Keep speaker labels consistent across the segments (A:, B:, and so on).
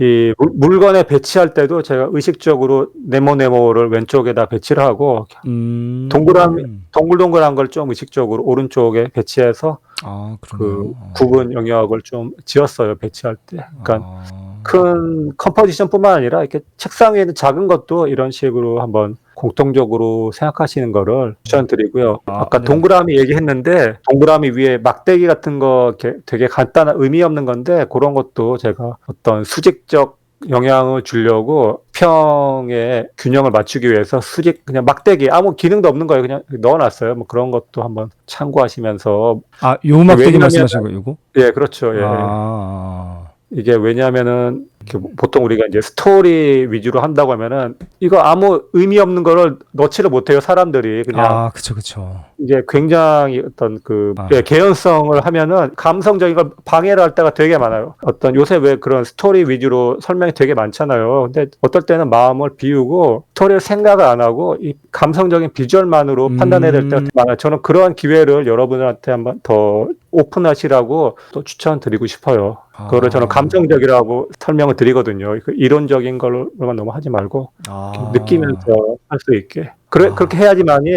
A: 이 물- 물건에 배치할 때도 제가 의식적으로 네모네모를 왼쪽에다 배치를 하고
B: 음.
A: 동그라미 동글동글한 걸 좀 의식적으로 오른쪽에 배치해서
B: 아,
A: 그.
B: 어.
A: 구분 영역을 좀 지었어요 배치할 때. 그러니까
B: 아.
A: 큰 컴포지션뿐만 아니라 이렇게 책상 위에 있는 작은 것도 이런 식으로 한번 공통적으로 생각하시는 거를 추천드리고요.
B: 아,
A: 아까
B: 네.
A: 동그라미 얘기했는데 동그라미 위에 막대기 같은 거 되게 간단한 의미 없는 건데 그런 것도 제가 어떤 수직적 영향을 주려고 평의 균형을 맞추기 위해서 수직 그냥 막대기 아무 기능도 없는 거예요. 그냥 넣어놨어요. 뭐 그런 것도 한번 참고하시면서
B: 아, 요 막대기 말씀하신 거예요, 요거?
A: 예 그렇죠. 예.
B: 아.
A: 이게 왜냐하면은 보통 우리가 이제 스토리 위주로 한다고 하면은 이거 아무 의미 없는 거를 넣지를 못해요 사람들이 그냥
B: 아, 그쵸, 그쵸.
A: 이게 굉장히 어떤 그
B: 아.
A: 예, 개연성을 하면은 감성적인 걸 방해를 할 때가 되게 많아요. 어떤 요새 왜 그런 스토리 위주로 설명이 되게 많잖아요. 근데 어떨 때는 마음을 비우고 스토리를 생각을 안 하고 이 감성적인 비주얼만으로
B: 음.
A: 판단해야 될 때가 많아요. 저는 그러한 기회를 여러분들한테 한번 더 오픈하시라고 또 추천드리고 싶어요. 그거를 저는
B: 아.
A: 감성적이라고 설명 을 드리거든요. 그 이론적인 걸로만 너무 하지 말고
B: 아.
A: 느끼면서 할 수 있게. 그래,
B: 아.
A: 그렇게 해야지만이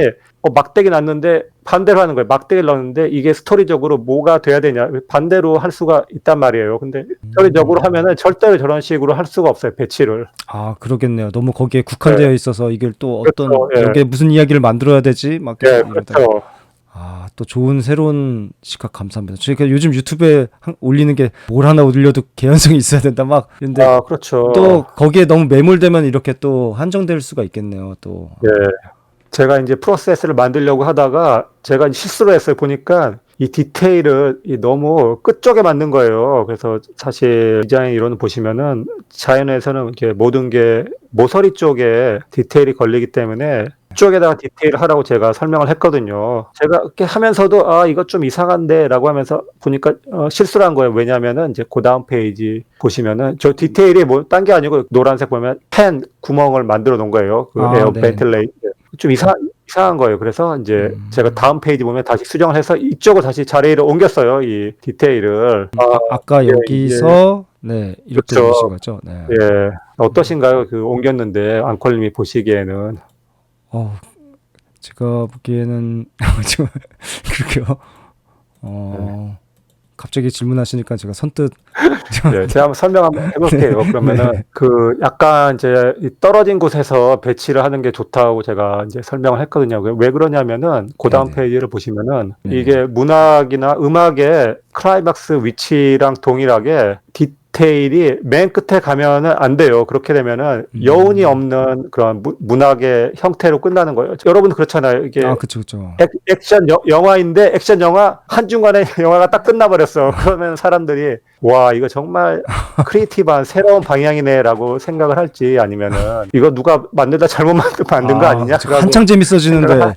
A: 어, 막대기 났는데 반대로 하는 거예요. 막대기를 넣었는데 이게 스토리적으로 뭐가 돼야 되냐. 반대로 할 수가 있단 말이에요. 근데 스토리적으로
B: 음.
A: 하면은 절대로 저런 식으로 할 수가 없어요. 배치를.
B: 아, 그러겠네요. 너무 거기에 국한되어 있어서 이게 또 어떤
A: 네. 그렇죠, 예.
B: 여기에 무슨 이야기를 만들어야 되지? 막
A: 예. 그렇죠.
B: 아, 또 좋은 새로운 시각 감사합니다. 저희가 요즘 유튜브에 한- 올리는 게 뭘 하나 올려도 개연성이 있어야 된다 막 근데
A: 아, 그렇죠.
B: 또 거기에 너무 매몰되면 이렇게 또 한정될 수가 있겠네요. 또.
A: 예. 제가 이제 프로세스를 만들려고 하다가 제가 실수를 했어요. 보니까 이 디테일을 이 너무 끝쪽에 만든 거예요. 그래서 사실 디자인 이론을 보시면은 자연에서는 이렇게 모든 게 모서리 쪽에 디테일이 걸리기 때문에 쪽에다가 디테일을 하라고 제가 설명을 했거든요. 제가 이렇게 하면서도 아 이거 좀 이상한데라고 하면서 보니까 어, 실수를 한 거예요. 왜냐하면은 이제 그 다음 페이지 보시면은 저 디테일이 뭐 딴 게 아니고 노란색 보면 펜 구멍을 만들어 놓은 거예요. 그
B: 아,
A: 에어
B: 네.
A: 벤틀레이트 좀 이상 이상한 거예요. 그래서 이제
B: 음.
A: 제가 다음 페이지 보면 다시 수정을 해서 이쪽을 다시 자리를 옮겼어요. 이 디테일을. 아,
B: 아까
A: 예,
B: 여기서 네, 이렇게
A: 그렇죠.
B: 보신 거죠. 네.
A: 예. 어떠신가요? 그 옮겼는데 앙콜님이 보시기에는
B: 어, 제가 보기에는 지금 그렇게요. 어, 갑자기 질문하시니까 제가 선뜻
A: 예, 제가 한번 설명 한번 해볼게요.
B: 네.
A: 그러면은
B: 네.
A: 그 약간 이제 이 떨어진 곳에서 배치를 하는 게 좋다고 제가 이제 설명을 했거든요. 왜 그러냐면은 그 다음
B: 네네.
A: 페이지를 보시면은
B: 네네.
A: 이게 문학이나 음악의 클라이막스 위치랑 동일하게 디테일이 맨 끝에 가면은 안 돼요. 그렇게 되면은
B: 음.
A: 여운이 없는 그런 무- 문학의 형태로 끝나는 거예요. 여러분도 그렇잖아요. 이게
B: 아, 그쵸, 그쵸.
A: 액, 액션 여- 영화인데 액션 영화 한 중간에 영화가 딱 끝나버렸어. 그러면 사람들이 와 이거 정말 크리에이티브한 새로운 방향이네라고 생각을 할지 아니면은 이거 누가 만들다 잘못 만든, 거
B: 아,
A: 아니냐?
B: 그쵸. 한창 재밌어지는데.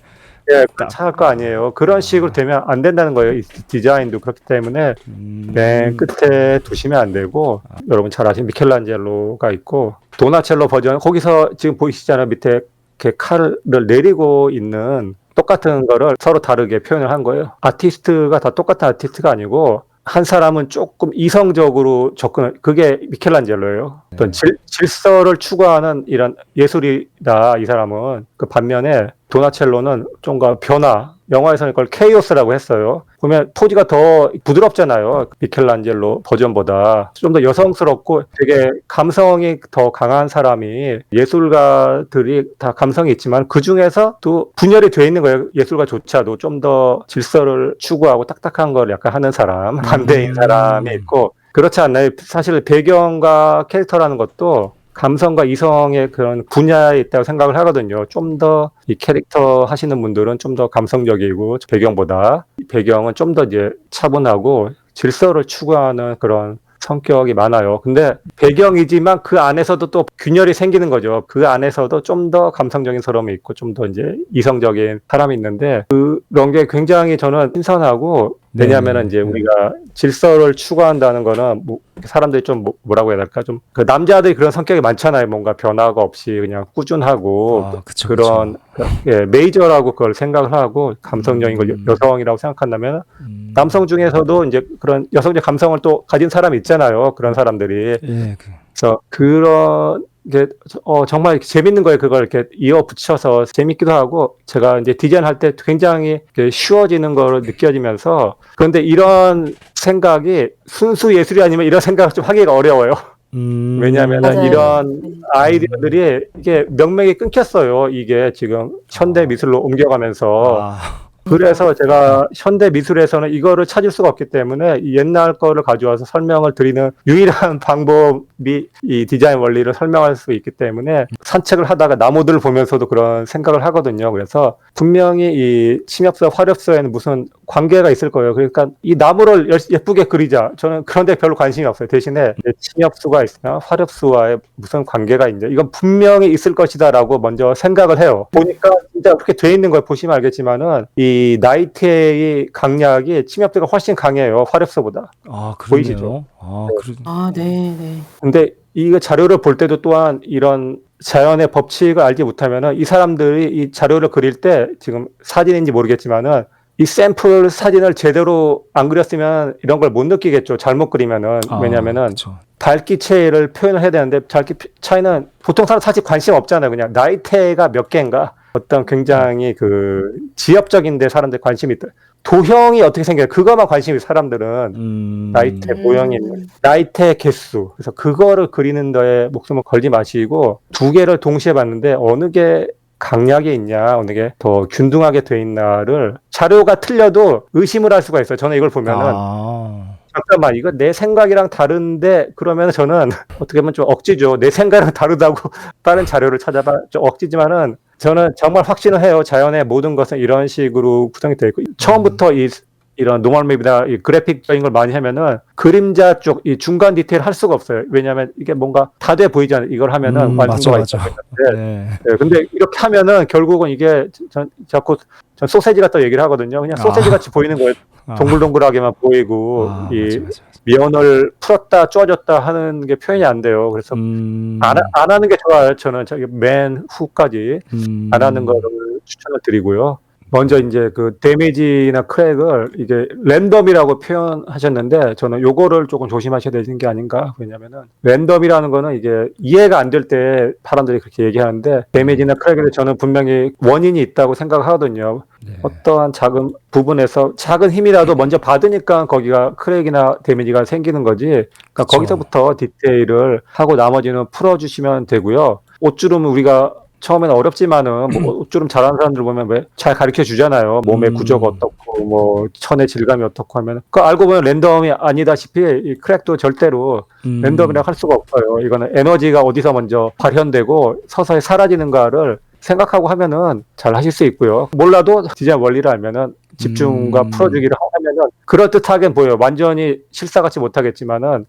A: 예, 차할 거 아니에요. 그런 식으로 되면 안 된다는 거예요. 이 디자인도 그렇기 때문에
B: 음,
A: 맨 끝에 두시면 안 되고 여러분 잘 아시는 미켈란젤로가 있고 도나첼로 버전 거기서 지금 보이시잖아요. 밑에 이렇게 칼을 내리고 있는 똑같은 거를 서로 다르게 표현을 한 거예요. 아티스트가 다 똑같은 아티스트가 아니고 한 사람은 조금 이성적으로 접근, 그게 미켈란젤로예요. 어떤 질, 질서를 추구하는 이런 예술이다, 이 사람은. 그 반면에 도나첼로는 좀더 변화, 영화에서는 그걸 케이오스라고 했어요. 보면 포즈가 더 부드럽잖아요. 미켈란젤로 버전보다. 좀 더 여성스럽고 되게 감성이 더 강한 사람이 예술가들이 다 감성이 있지만 그 중에서 또 분열이 돼 있는 거예요. 예술가조차도 좀 더 질서를 추구하고 딱딱한 걸 약간 하는 사람, 반대인
B: 음.
A: 사람이 있고 그렇지 않나요? 사실 배경과 캐릭터라는 것도 감성과 이성의 그런 분야에 있다고 생각을 하거든요. 좀 더 이 캐릭터 하시는 분들은 좀 더 감성적이고 배경보다 이 배경은 좀 더 이제 차분하고 질서를 추구하는 그런 성격이 많아요. 근데 배경이지만 그 안에서도 또 균열이 생기는 거죠. 그 안에서도 좀 더 감성적인 사람이 있고 좀 더 이제 이성적인 사람이 있는데 그런 게 굉장히 저는 신선하고 왜냐하면
B: 네.
A: 이제 우리가 질서를 추구한다는 거는 뭐 사람들이 좀 뭐- 뭐라고 해야 될까 좀 그 남자들이 그런 성격이 많잖아요. 뭔가 변화가 없이 그냥 꾸준하고
B: 아, 그쵸,
A: 그런 예, 메이저라고 그걸 생각을 하고 감성적인 걸 여-
B: 음.
A: 여성이라고 생각한다면
B: 음.
A: 남성 중에서도 이제 그런 여성적 감성을 또 가진 사람이 있잖아요. 그런 사람들이
B: 예, 그,
A: 그래서 그런 게 어, 정말 재밌는 거예요. 그걸 이렇게 이어 붙여서 재밌기도 하고 제가 이제 디자인할 때 굉장히 쉬워지는 걸 느껴지면서 그런데 이런 생각이 순수 예술이 아니면 이런 생각을 좀 하기가 어려워요.
B: 음.
A: 왜냐하면
C: 맞아요.
A: 이런
C: 네.
A: 아이디어들이 이게 명맥이 끊겼어요. 이게 지금 현대 미술로 옮겨가면서
B: 아,
A: 그래서 제가 현대 미술에서는 이거를 찾을 수가 없기 때문에 이 옛날 거를 가져와서 설명을 드리는 유일한 방법이 이 디자인 원리를 설명할 수 있기 때문에 산책을 하다가 나무들을 보면서도 그런 생각을 하거든요. 그래서 분명히 이 침엽수와 화렵수에는 무슨 관계가 있을 거예요. 그러니까 이 나무를 열- 예쁘게 그리자. 저는 그런데 별로 관심이 없어요. 대신에 침엽수가 있으나 화렵수와의 무슨 관계가 있냐. 이건 분명히 있을 것이다라고 먼저 생각을 해요. 보니까 진짜 그렇게 돼 있는 걸 보시면 알겠지만은 이 나이테의 강약이 침엽수가 훨씬 강해요. 화렵수보다.
B: 아 그러네요.
A: 보이시죠?
B: 아, 그러...
C: 아, 네, 네.
A: 근데 이 자료를 볼 때도 또한 이런 자연의 법칙을 알지 못하면은 이 사람들이 이 자료를 그릴 때 지금 사진인지 모르겠지만은 이 샘플 사진을 제대로 안 그렸으면 이런 걸 못 느끼겠죠. 잘못 그리면은
B: 아,
A: 왜냐면은
B: 그쵸.
A: 밝기 차이를 표현을 해야 되는데 밝기 피- 차이는 보통 사람 사실 관심 없잖아요. 그냥 나이테가 몇 개인가 어떤 굉장히 그 지엽적인데 사람들 관심이 있다. 도형이 어떻게 생겨요? 그거만 관심이 사람들은
B: 음...
A: 나이테 모형이 있는 나이테 개수. 그래서 그거를 그리는 데에 목숨을 걸지 마시고 두 개를 동시에 봤는데 어느 게 강약이 있냐, 어느 게 더 균등하게 돼 있나를 자료가 틀려도 의심을 할 수가 있어요. 저는 이걸 보면은
B: 아,
A: 잠깐만 이거 내 생각이랑 다른데 그러면 저는 어떻게 보면 좀 억지죠. 내 생각이랑 다르다고 다른 자료를 찾아봐 좀 억지지만은 저는 정말 확신을 해요. 자연의 모든 것은 이런 식으로 구성이 되어 있고 처음부터 이 이런 노멀맵이나 이 그래픽적인 걸 많이 하면은 그림자 쪽 이 중간 디테일 할 수가 없어요. 왜냐하면 이게 뭔가 다 돼 보이잖아요. 이걸 하면은
B: 음,
A: 완성도가
B: 맞아. 맞아. 네.
A: 네, 근데 이렇게 하면은 결국은 이게 전 자꾸 전 소세지 같다 얘기를 하거든요. 그냥 소세지
B: 아.
A: 같이 보이는 거예요.
B: 아.
A: 동글동글하게만 보이고
B: 아,
A: 이
B: 맞아, 맞아.
A: 면을 풀었다 쪼아졌다 하는 게 표현이 안 돼요. 그래서
B: 음...
A: 안, 하- 안 하는 게 좋아요. 저는 저기 맨 후까지
B: 음...
A: 안 하는 거를 추천을 드리고요. 먼저 이제 그 데미지나 크랙을 이게 랜덤이라고 표현하셨는데 저는 요거를 조금 조심하셔야 되는 게 아닌가. 왜냐면은 랜덤이라는 거는 이게 이해가 안 될 때 사람들이 그렇게 얘기하는데 데미지나 크랙에 저는 분명히 원인이 있다고 생각하거든요.
B: 네.
A: 어떠한 작은 부분에서 작은 힘이라도 먼저 받으니까 거기가 크랙이나 데미지가 생기는 거지. 그러니까
B: 그쵸.
A: 거기서부터 디테일을 하고 나머지는 풀어주시면 되고요. 옷주름은 우리가 처음에는 어렵지만은 뭐 옷주름 잘하는 사람들 보면 왜 잘 가르쳐 주잖아요. 몸의
B: 음.
A: 구조가 어떻고 뭐 천의 질감이 어떻고 하면 그 알고 보면 랜덤이 아니다시피 이 크랙도 절대로
B: 음...
A: 랜덤이라 할 수가 없어요. 이거는 에너지가 어디서 먼저 발현되고 서서히 사라지는가를 생각하고 하면은 잘 하실 수 있고요. 몰라도 디자인 원리를 알면은 집중과
B: 음.
A: 풀어주기를 하면은 그럴듯하게 보여요. 완전히 실사같이 못하겠지만은